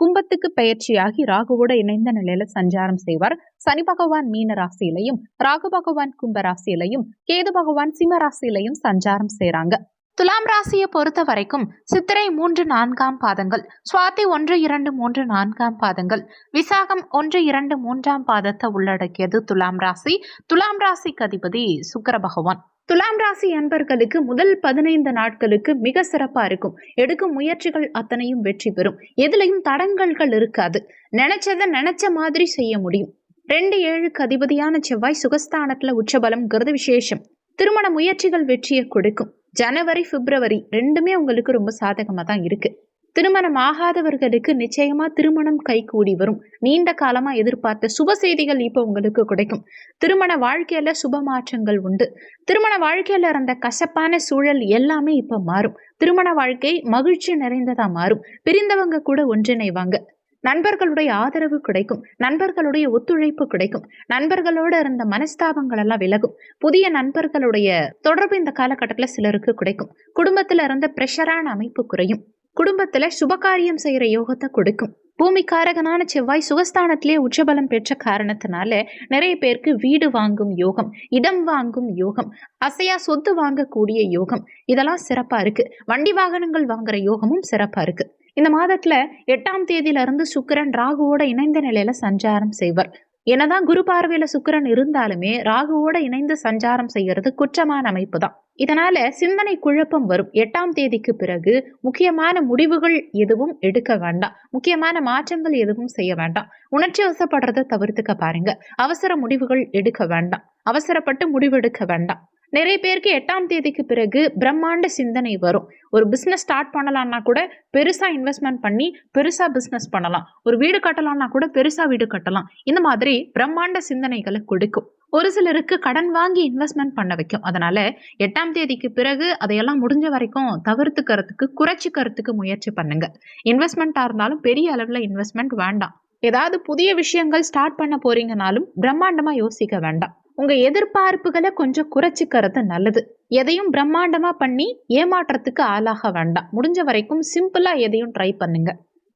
கும்பத்துக்கு பெயர்ச்சியாகி ராகுவோட இணைந்த நிலையில சஞ்சாரம் செய்வார். சனி பகவான் மீன ராசியிலையும் ராகு பகவான் கும்ப ராசியிலையும் கேது பகவான் சிம்ம ராசியிலையும் சஞ்சாரம் செய்றாங்க. துலாம் ராசியை பொறுத்த வரைக்கும் சித்திரை மூன்று நான்காம் பாதங்கள் சுவாதி ஒன்று இரண்டு மூன்று நான்காம் பாதங்கள் விசாகம் ஒன்று இரண்டு மூன்றாம் பாதத்தை உள்ளடக்கியது துலாம் ராசி. துலாம் ராசிக்கு அதிபதி சுக்கர பகவான். துலாம் ராசி அன்பர்களுக்கு முதல் பதினைந்து நாட்களுக்கு மிக சிறப்பா இருக்கும். எடுக்கும் முயற்சிகள் அத்தனையும் வெற்றி பெறும். எதுலையும் தடங்கல்கள் இருக்காது. நினைச்சதை நினைச்ச மாதிரி செய்ய முடியும். ரெண்டு ஏழுக்கு அதிபதியான செவ்வாய் சுகஸ்தானத்துல உச்சபலம்ங்கிறது விசேஷம். திருமண முயற்சிகள் வெற்றியை கொடுக்கும். ஜனவரி பிப்ரவரி ரெண்டுமே உங்களுக்கு ரொம்ப சாதகமாக தான் இருக்கு. திருமணம் ஆகாதவர்களுக்கு நிச்சயமா திருமணம் கைகூடி வரும். நீண்ட காலமா எதிர்பார்த்த சுப செய்திகள் இப்போ உங்களுக்கு கிடைக்கும். திருமண வாழ்க்கையில சுப மாற்றங்கள் உண்டு. திருமண வாழ்க்கையில இருந்த கசப்பான சூழல் எல்லாமே இப்ப மாறும். திருமண வாழ்க்கை மகிழ்ச்சி நிறைந்ததா மாறும். பிரிந்தவங்க கூட ஒன்றிணைவாங்க. நண்பர்களுடைய ஆதரவு கிடைக்கும். நண்பர்களுடைய ஒத்துழைப்பு கிடைக்கும். நண்பர்களோட இருந்த மனஸ்தாபங்கள் எல்லாம் விலகும். புதிய நண்பர்களுடைய தொடர்பு இந்த காலகட்டத்தில் சிலருக்கு கிடைக்கும். குடும்பத்துல இருந்த பிரஷரான அமைப்பு குறையும். குடும்பத்துல சுபகாரியம் செய்யற யோகத்தை கொடுக்கும். பூமிக்காரகனான செவ்வாய் சுகஸ்தானத்திலே உச்சபலம் பெற்ற காரணத்தினால நிறைய பேருக்கு வீடு வாங்கும் யோகம் இடம் வாங்கும் யோகம் அசையா சொத்து வாங்கக்கூடிய யோகம் இதெல்லாம் சிறப்பா இருக்கு. வண்டி வாகனங்கள் வாங்குற யோகமும் சிறப்பா இருக்கு. இந்த மாதத்துல எட்டாம் தேதியில இருந்து சுக்கிரன் ராகுவோட இணைந்த நிலையில சஞ்சாரம் செய்வர். என்னதான் குரு பார்வையில சுக்கிரன் இருந்தாலுமே ராகுவோட இணைந்து சஞ்சாரம் செய்யறது குற்றமான அமைப்பு தான் இதனால சிந்தனை குழப்பம் வரும். எட்டாம் தேதிக்கு பிறகு முக்கியமான முடிவுகள் எதுவும் எடுக்க வேண்டாம். முக்கியமான மாற்றங்கள் எதுவும் செய்ய வேண்டாம். உணர்ச்சி வசப்படுறதை தவிர்த்துக்க பாருங்க. அவசர முடிவுகள் எடுக்க வேண்டாம். அவசரப்பட்டு முடிவெடுக்க வேண்டாம். நிறைய பேருக்கு எட்டாம் தேதிக்கு பிறகு பிரம்மாண்ட சிந்தனை வரும். ஒரு பிஸ்னஸ் ஸ்டார்ட் பண்ணலாம்னா கூட பெருசாக இன்வெஸ்ட்மெண்ட் பண்ணி பெருசாக பிஸ்னஸ் பண்ணலாம். ஒரு வீடு கட்டலாம்னா கூட பெருசாக வீடு கட்டலாம். இந்த மாதிரி பிரம்மாண்ட சிந்தனைகளை கொடுக்கும். ஒரு சிலருக்கு கடன் வாங்கி இன்வெஸ்ட்மெண்ட் பண்ண வைக்கும். அதனால எட்டாம் தேதிக்கு பிறகு அதையெல்லாம் முடிஞ்ச வரைக்கும் தவிர்த்துக்கிறதுக்கு குறைச்சிக்கிறதுக்கு முயற்சி பண்ணுங்க. இன்வெஸ்ட்மெண்ட்டாக இருந்தாலும் பெரிய அளவில் இன்வெஸ்ட்மெண்ட் வேண்டாம். ஏதாவது புதிய விஷயங்கள் ஸ்டார்ட் பண்ண போறீங்கனாலும் பிரம்மாண்டமாக யோசிக்க வேண்டாம். உங்க எதிர்பார்ப்புகளை கொஞ்சம் குறைச்சிக்கிறது நல்லது. எதையும் பிரம்மாண்டமா பண்ணி ஏமாற்றத்துக்கு ஆளாக வேண்டாம். முடிஞ்ச வரைக்கும் சிம்பிளா எதையும் ட்ரை பண்ணுங்க.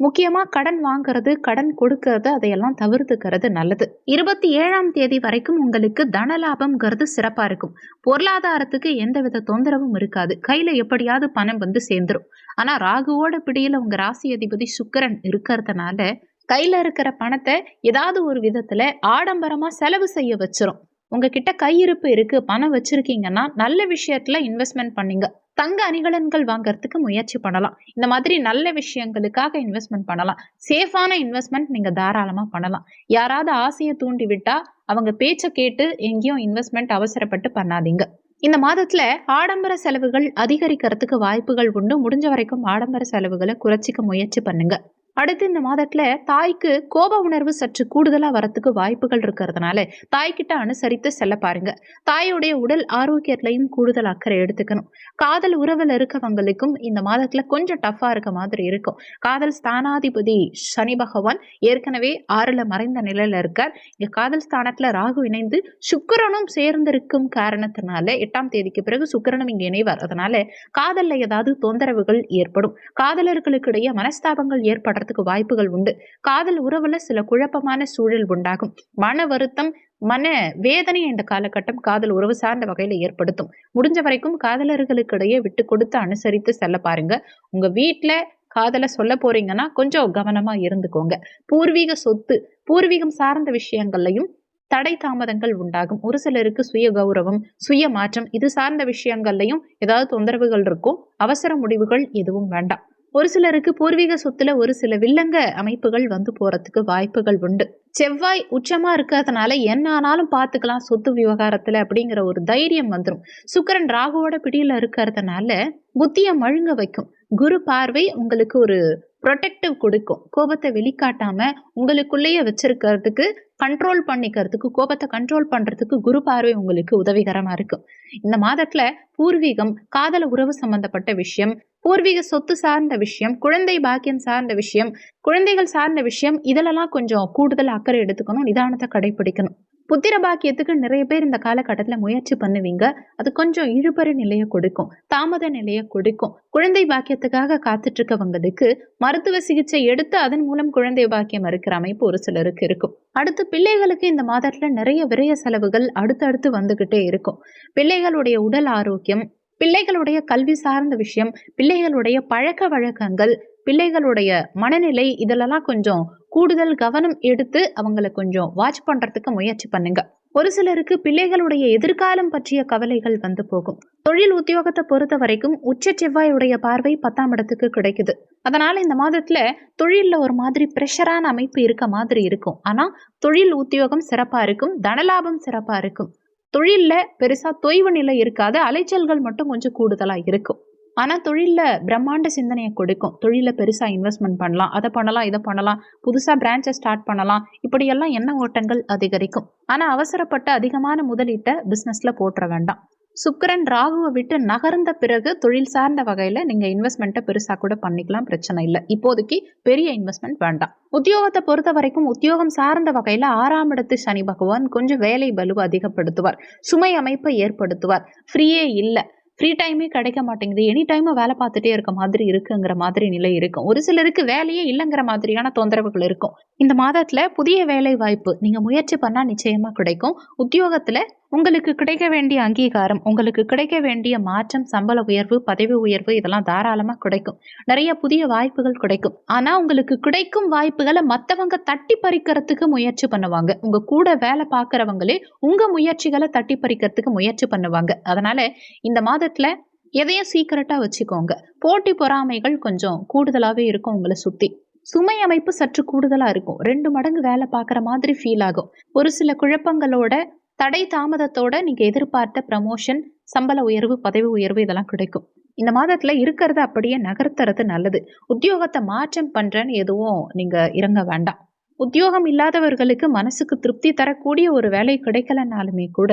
முக்கியமா கடன் வாங்குறது கடன் கொடுக்கறது அதையெல்லாம் தவிர்த்துக்கிறது நல்லது. இருபத்தி ஏழாம் தேதி வரைக்கும் உங்களுக்கு தன லாபம்ங்கிறது சிறப்பா இருக்கும். பொருளாதாரத்துக்கு எந்தவித தொந்தரவும் இருக்காது. கையில எப்படியாவது பணம் வந்து சேர்ந்துரும். ஆனா ராகுவோட பிடியில உங்க ராசி அதிபதி சுக்கரன் இருக்கிறதுனால கையில இருக்கிற பணத்தை ஏதாவது ஒரு விதத்துல ஆடம்பரமா செலவு செய்ய வச்சிரும். உங்ககிட்ட கையிருப்பு இருக்கு பணம் வச்சிருக்கீங்கன்னா நல்ல விஷயத்துல இன்வெஸ்ட்மெண்ட் பண்ணீங்க. தங்க அணிகலன்கள் வாங்கறதுக்கு முயற்சி பண்ணலாம். இந்த மாதிரி நல்ல விஷயங்களுக்காக இன்வெஸ்ட்மெண்ட் பண்ணலாம். சேஃபான இன்வெஸ்ட்மெண்ட் நீங்க தாராளமா பண்ணலாம். யாராவது ஆசையை தூண்டி விட்டா அவங்க பேச்சை கேட்டு எங்கேயும் இன்வெஸ்ட்மெண்ட் அவசரப்பட்டு பண்ணாதீங்க. இந்த மாதத்துல ஆடம்பர செலவுகள் அதிகரிக்கிறதுக்கு வாய்ப்புகள் உண்டு. முடிஞ்ச வரைக்கும் ஆடம்பர செலவுகளை குறைச்சிக்க முயற்சி பண்ணுங்க. அடுத்து இந்த மாதத்துல தாய்க்கு கோப உணர்வு சற்று கூடுதலா வரத்துக்கு வாய்ப்புகள் இருக்கிறதுனால தாய்கிட்ட அனுசரித்து செல்ல பாருங்க. தாயுடைய உடல் ஆரோக்கியத்திலையும் கூடுதல் அக்கறை எடுத்துக்கணும். காதல் உறவில் இருக்கவங்களுக்கும் இந்த மாதத்துல கொஞ்சம் டஃபா இருக்க மாதிரி இருக்கும். காதல் ஸ்தானாதிபதி சனி பகவான் ஏற்கனவே ஆறுல மறைந்த நிலையில இருக்கார். இங்க காதல் ஸ்தானத்துல ராகு இணைந்து சுக்கிரனும் சேர்ந்திருக்கும் காரணத்தினால எட்டாம் தேதிக்கு பிறகு சுக்கிரனும் இங்க இணைவார். அதனால காதல்ல ஏதாவது தொந்தரவுகள் ஏற்படும். காதலர்களுக்கிடையே மனஸ்தாபங்கள் ஏற்படுறதுக்கு வாய்ப்புகள் உண்டு. காதல் உறவுல சில குழப்பமான சூழல் உண்டாகும். மன வருத்தம் மன வேதனை இந்த காலகட்டம் காதல் உறவு சார்ந்த வகையில ஏற்படுத்தும். முடிஞ்ச வரைக்கும் காதலர்களுக்கு இடையே விட்டு கொடுத்து அனுசரித்து செல்ல பாருங்க. உங்க வீட்டுல காதலை சொல்ல போறீங்கன்னா கொஞ்சம் கவனமா இருந்துக்கோங்க. பூர்வீக சொத்து பூர்வீகம் சார்ந்த விஷயங்கள்லையும் தடை தாமதங்கள் உண்டாகும். ஒரு சிலருக்கு சுய கௌரவம் சுய மாற்றம் இது சார்ந்த விஷயங்கள்லையும் ஏதாவது தொந்தரவுகள் இருக்கும். அவசர முடிவுகள் எதுவும் வேண்டாம். ஒரு சிலருக்கு பூர்வீக சொத்துல ஒரு சில வில்லங்க அமைப்புகள் வந்து போறதுக்கு வாய்ப்புகள் உண்டு. செவ்வாய் உச்சமா இருக்கிறதுனால என்ன ஆனாலும் பார்த்துக்கலாம் சொத்து விவகாரத்துல அப்படிங்கிற ஒரு தைரியம் வந்துடும் சுக்கரன் ராகுவோட பிடியில இருக்கிறதுனால புத்தியை மழுங்க வைக்கும். குரு பார்வை உங்களுக்கு ஒரு ப்ரொடெக்டிவ் கொடுக்கும். கோபத்தை வெளிக்காட்டாம உங்களுக்குள்ளேயே வச்சிருக்கிறதுக்கு கண்ட்ரோல் பண்ணிக்கிறதுக்கு கோபத்தை கண்ட்ரோல் பண்றதுக்கு குரு பார்வை உங்களுக்கு உதவிகரமா இருக்கும். இந்த மாதத்துல பூர்வீகம் காதல உறவு சம்பந்தப்பட்ட விஷயம் பூர்வீக சொத்து சார்ந்த விஷயம் குழந்தை பாக்கியம் சார்ந்த விஷயம் குழந்தைகள் சார்ந்த விஷயம் இதிலெல்லாம் கொஞ்சம் கூடுதல் அக்கறை எடுத்துக்கணும் நிதானத்தை கடைபிடிக்கணும். புத்திர பாக்கியத்துக்கு நிறைய பேர் இந்த காலகட்டத்தில் முயற்சி பண்ணுவீங்க. அது கொஞ்சம் இழுபறி நிலையை கொடுக்கும். தாமத நிலையை கொடுக்கும். குழந்தை பாக்கியத்துக்காக காத்துட்டு இருக்கவங்களுக்கு மருத்துவ சிகிச்சை எடுத்து அதன் மூலம் குழந்தை பாக்கியம் இருக்கிற அமைப்பு ஒரு சிலருக்கு இருக்கும். அடுத்து பிள்ளைகளுக்கு இந்த மாதத்துல நிறைய விரய செலவுகள் அடுத்தடுத்து வந்துகிட்டே இருக்கும். பிள்ளைகளுடைய உடல் ஆரோக்கியம் பிள்ளைகளுடைய கல்வி சார்ந்த விஷயம் பிள்ளைகளுடைய பழக்க வழக்கங்கள் பிள்ளைகளுடைய மனநிலை இதிலெல்லாம் கொஞ்சம் கூடுதல் கவனம் எடுத்து அவங்கள கொஞ்சம் வாட்ச் பண்றதுக்கு முயற்சி பண்ணுங்க. ஒரு சிலருக்கு பிள்ளைகளுடைய எதிர்காலம் பற்றிய கவலைகள் வந்து போகும். தொழில் உத்தியோகத்தை பொறுத்த வரைக்கும் உச்ச செவ்வாயுடைய பார்வை பத்தாம் இடத்துக்கு கிடைக்குது. அதனால இந்த மாதத்துல தொழில்ல ஒரு மாதிரி ப்ரெஷரான அமைப்பு இருக்க மாதிரி இருக்கும். ஆனா தொழில் உத்தியோகம் சிறப்பா இருக்கும் தனலாபம் சிறப்பா இருக்கும். தொழில்ல பெருசா தொய்வு நிலை இருக்காது அலைச்சல்கள் மட்டும் கொஞ்சம் கூடுதலா இருக்கும். ஆனால் தொழிலில் பிரம்மாண்ட சிந்தனையை கொடுக்கும். தொழிலில் பெருசாக இன்வெஸ்ட்மெண்ட் பண்ணலாம். அதை பண்ணலாம் இதை பண்ணலாம். புதுசாக பிரான்ச்சை ஸ்டார்ட் பண்ணலாம். இப்படியெல்லாம் எண்ண ஓட்டங்கள் அதிகரிக்கும். ஆனால் அவசரப்பட்டு அதிகமான முதலீட்டை பிஸ்னஸில் போட்டுற வேண்டாம். சுக்கரன் ராகுவை விட்டு நகர்ந்த பிறகு தொழில் சார்ந்த வகையில் நீங்கள் இன்வெஸ்ட்மெண்ட்டை பெருசாக கூட பண்ணிக்கலாம். பிரச்சனை இல்லை. இப்போதைக்கு பெரிய இன்வெஸ்ட்மெண்ட் வேண்டாம். உத்தியோகத்தை பொறுத்த வரைக்கும் உத்தியோகம் சார்ந்த வகையில் ஆறாம் இடத்து சனி பகவான் கொஞ்சம் வேலை பலுவை அதிகப்படுத்துவார். சுமை அமைப்பை ஏற்படுத்துவார். ஃப்ரீயே இல்லை. ஃப்ரீ டைமே கிடைக்க மாட்டேங்குது. எனி டைமும் வேலை பார்த்துட்டே இருக்க மாதிரி இருக்குங்கிற மாதிரி நிலை இருக்கும். ஒரு சிலருக்கு வேலையே இல்லைங்கிற மாதிரியான தொந்தரவுகள் இருக்கும். இந்த மாதத்துல புதிய வேலை வாய்ப்பு நீங்க முயற்சி பண்ணா நிச்சயமா கிடைக்கும். உத்தியோகத்துல உங்களுக்கு கிடைக்க வேண்டிய அங்கீகாரம் உங்களுக்கு கிடைக்க வேண்டிய மாற்றம் சம்பள உயர்வு பதவி உயர்வு இதெல்லாம் தாராளமாக கிடைக்கும். நிறைய புதிய வாய்ப்புகள் கிடைக்கும். ஆனால் உங்களுக்கு கிடைக்கும் வாய்ப்புகளை மற்றவங்க தட்டி பறிக்கிறதுக்கு முயற்சி பண்ணுவாங்க. உங்கள் கூட வேலை பார்க்குறவங்களே உங்கள் முயற்சிகளை தட்டி பறிக்கிறதுக்கு முயற்சி பண்ணுவாங்க. அதனால் இந்த மாதத்தில் எதையும் சீக்கிரட்டாக வச்சுக்கோங்க. போட்டி பொறாமைகள் கொஞ்சம் கூடுதலாகவே இருக்கும் உங்களை சுற்றி சுமை அமைப்பு சற்று கூடுதலாக இருக்கும். ரெண்டு மடங்கு வேலை பார்க்குற மாதிரி ஃபீல் ஆகும். ஒரு சில குழப்பங்களோட தடை தாமதத்தோட நீங்க எதிர்பார்த்த ப்ரமோஷன் சம்பள உயர்வு பதவி உயர்வு இதெல்லாம் கிடைக்கும். இந்த மாதத்துல இருக்கிறத அப்படியே நகர்த்துறது நல்லது. உத்தியோகத்தை மாற்றம் பண்றேன்னு எதுவும் நீங்க இறங்க வேண்டாம். உத்தியோகம் இல்லாதவர்களுக்கு மனசுக்கு திருப்தி தரக்கூடிய ஒரு வேலை கிடைக்கலனாலுமே கூட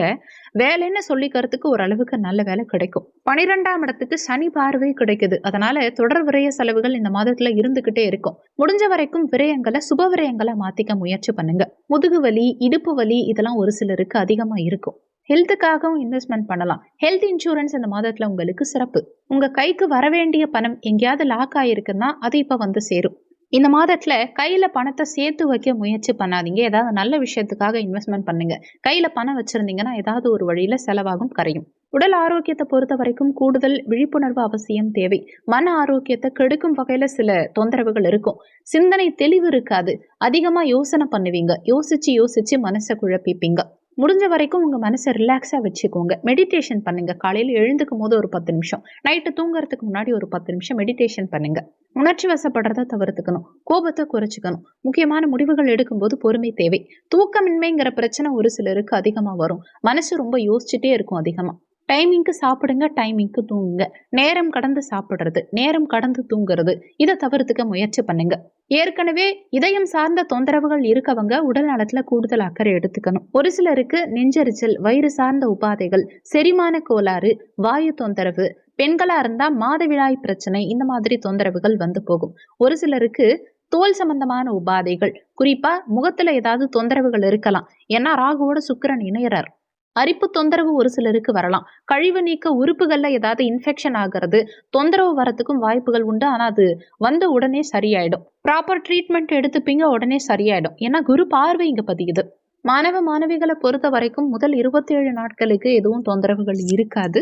வேலைன்னு சொல்லிக்கிறதுக்கு ஓரளவுக்கு நல்ல வேலை கிடைக்கும். பனிரெண்டாம் இடத்துக்கு சனி பார்வை கிடைக்குது. அதனால தொடர் விரய செலவுகள் இந்த மாதத்துல இருந்துகிட்டே இருக்கும். முடிஞ்ச வரைக்கும் விரயங்களை சுப விரயங்களை மாத்திக்க முயற்சி பண்ணுங்க. முதுகு வலி இடுப்பு வலி இதெல்லாம் ஒரு சிலருக்கு அதிகமா இருக்கும். ஹெல்த்துக்காகவும் இன்வெஸ்ட்மெண்ட் பண்ணலாம். ஹெல்த் இன்சூரன்ஸ் இந்த மாதத்துல உங்களுக்கு சிறப்பு. உங்க கைக்கு வர வேண்டிய பணம் எங்கேயாவது லாக் ஆயிருக்குன்னா அது இப்ப வந்து சேரும். இந்த மாதத்தில் கையில் பணத்தை சேர்த்து வைக்க முயற்சி பண்ணாதீங்க. ஏதாவது நல்ல விஷயத்துக்காக இன்வெஸ்ட்மெண்ட் பண்ணுங்க. கையில் பணம் வச்சிருந்தீங்கன்னா ஏதாவது ஒரு வழியில் செலவாகும் கரையும். உடல் ஆரோக்கியத்தை பொறுத்த வரைக்கும் கூடுதல் விழிப்புணர்வு அவசியம் தேவை. மன ஆரோக்கியத்தை கெடுக்கும் வகையில் சில தொந்தரவுகள் இருக்கும். சிந்தனை தெளிவு இருக்காது. அதிகமாக யோசனை பண்ணுவீங்க. யோசிச்சு யோசிச்சு மனசை குழப்பிப்பீங்க. முடிஞ்ச வரைக்கும் உங்கள் மனசை ரிலாக்ஸாக வச்சுக்கோங்க. மெடிடேஷன் பண்ணுங்க. காலையில் எழுந்துக்கும் போது ஒரு பத்து நிமிஷம். நைட்டு தூங்குறதுக்கு முன்னாடி ஒரு பத்து நிமிஷம் மெடிடேஷன் பண்ணுங்க. உணர்ச்சி வசப்படுறத தவிர்த்துக்கணும். கோபத்தை குறைச்சிக்கணும். முக்கியமான முடிவுகள் எடுக்கும்போது பொறுமை தேவை. தூக்கமின்மைங்கிற பிரச்சனை ஒரு சிலருக்கு அதிகமாக வரும். மனசு ரொம்ப யோசிச்சுட்டே இருக்கும் அதிகமாக டைமிங்க்கு சாப்பிடுங்க டைமிங்க்கு தூங்குங்க. நேரம் கடந்து சாப்பிடுறது நேரம் கடந்து தூங்குறது. இதை தவிர்த்துக்க முயற்சி பண்ணுங்க. ஏற்கனவே இதயம் சார்ந்த தொந்தரவுகள் இருக்கவங்க உடல் நலத்துல கூடுதல் அக்கறை எடுத்துக்கணும். ஒரு சிலருக்கு நெஞ்சரிச்சல் வயிறு சார்ந்த உபாதைகள் செரிமான கோளாறு வாயு தொந்தரவு பெண்களா இருந்தா மாதவிழாய் பிரச்சனை இந்த மாதிரி தொந்தரவுகள் வந்து போகும். ஒரு சிலருக்கு தோல் சம்பந்தமான உபாதைகள் குறிப்பா முகத்துல ஏதாவது தொந்தரவுகள் இருக்கலாம். ஏன்னா ராகுவோட சுக்கரன் இணையறார். அரிப்பு தொந்தரவு ஒரு சிலருக்கு வரலாம். கழிவு நீக்க உறுப்புகளில் ஏதாவது இன்ஃபெக்ஷன் ஆகிறது தொந்தரவு வரத்துக்கும் வாய்ப்புகள் உண்டு. ஆனால் அது வந்த உடனே சரியாயிடும். ப்ராப்பர் ட்ரீட்மெண்ட் எடுத்துப்பீங்க உடனே சரியாயிடும். ஏன்னா குரு பார்வை இங்கே பதியுது. மாணவ மாணவிகளை பொறுத்த வரைக்கும் முதல் இருபத்தி ஏழு நாட்களுக்கு எதுவும் தொந்தரவுகள் இருக்காது.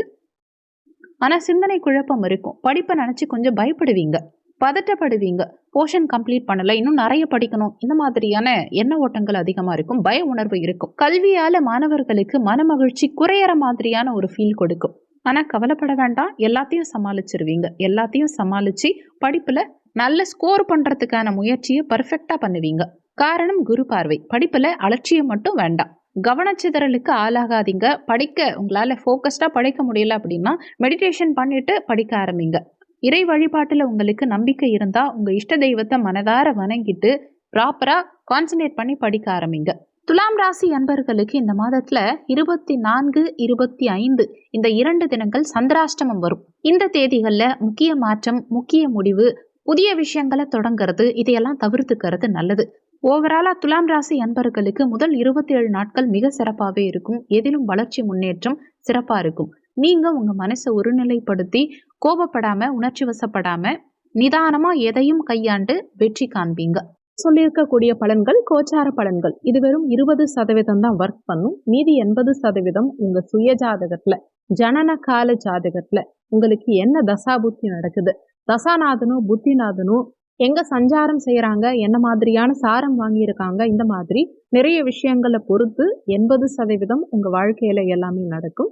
ஆனால் சிந்தனை குழப்பம் இருக்கும். படிப்பை நினச்சி கொஞ்சம் பயப்படுவீங்க. பதட்டப்படுவீங்க. போர்ஷன் கம்ப்ளீட் பண்ணல இன்னும் நிறைய படிக்கணும். இந்த மாதிரியான எண்ண ஓட்டங்கள் அதிகமா இருக்கும் பய உணர்வு இருக்கும். கல்வியால மாணவர்களுக்கு மனமகிழ்ச்சி குறையற மாதிரியான ஒரு ஃபீல் கொடுக்கும். ஆனா கவலைப்பட வேண்டாம் எல்லாத்தையும் சமாளிச்சிருவீங்க. எல்லாத்தையும் சமாளிச்சு படிப்புல நல்ல ஸ்கோர் பண்றதுக்கான முயற்சியை பர்ஃபெக்டா பண்ணுவீங்க. காரணம் குரு பார்வை. படிப்புல அலட்சியம் மட்டும் வேண்டாம். கவனச்சிதறலுக்கு ஆளாகாதீங்க. படிக்க உங்களால ஃபோக்கஸ்டா படிக்க முடியல அப்படின்னா மெடிடேஷன் பண்ணிட்டு படிக்க ஆரம்பிங்க. இறை வழிபாட்டுல உங்களுக்கு நம்பிக்கை இருந்தா உங்க இஷ்ட தெய்வத்தை மனதார வணங்கிட்டு ப்ராப்பரா கான்சன்ட்ரேட் பண்ணி படிக்க ஆரம்பிங்க. துலாம் ராசி அன்பர்களுக்கு இந்த மாதத்துல இருபத்தி நான்கு இருபத்தி ஐந்து இந்த இரண்டு தினங்கள் சந்திராஷ்டமம் வரும். இந்த தேதிகள்ல முக்கிய மாற்றம் முக்கிய முடிவு புதிய விஷயங்களை தொடங்குறது இதையெல்லாம் தவிர்த்துக்கிறது நல்லது. ஓவராலா துலாம் ராசி அன்பர்களுக்கு முதல் இருபத்தி ஏழு நாட்கள் மிக சிறப்பாகவே இருக்கும். எதிலும் வளர்ச்சி முன்னேற்றம் சிறப்பா இருக்கும். நீங்க உங்க மனசை ஒருநிலைப்படுத்தி கோபப்படாம உணர்ச்சி வசப்படாம நிதானமா எதையும் கையாண்டு வெற்றி காண்பீங்க. சொல்லியிருக்கக்கூடிய பலன்கள் கோச்சார பலன்கள். இது வெறும் இருபது சதவீதம் தான் ஒர்க் பண்ணும். மீதி எண்பது சதவீதம் உங்க சுய ஜாதகத்துல ஜனன கால ஜாதகத்துல உங்களுக்கு என்ன தசாபுத்தி நடக்குது? தசாநாதனும் புத்திநாதனும் எங்க சஞ்சாரம் செய்யறாங்க? என்ன மாதிரியான சாரம் வாங்கியிருக்காங்க? இந்த மாதிரி நிறைய விஷயங்களை பொறுத்து எண்பது சதவீதம் உங்க வாழ்க்கையில எல்லாமே நடக்கும்.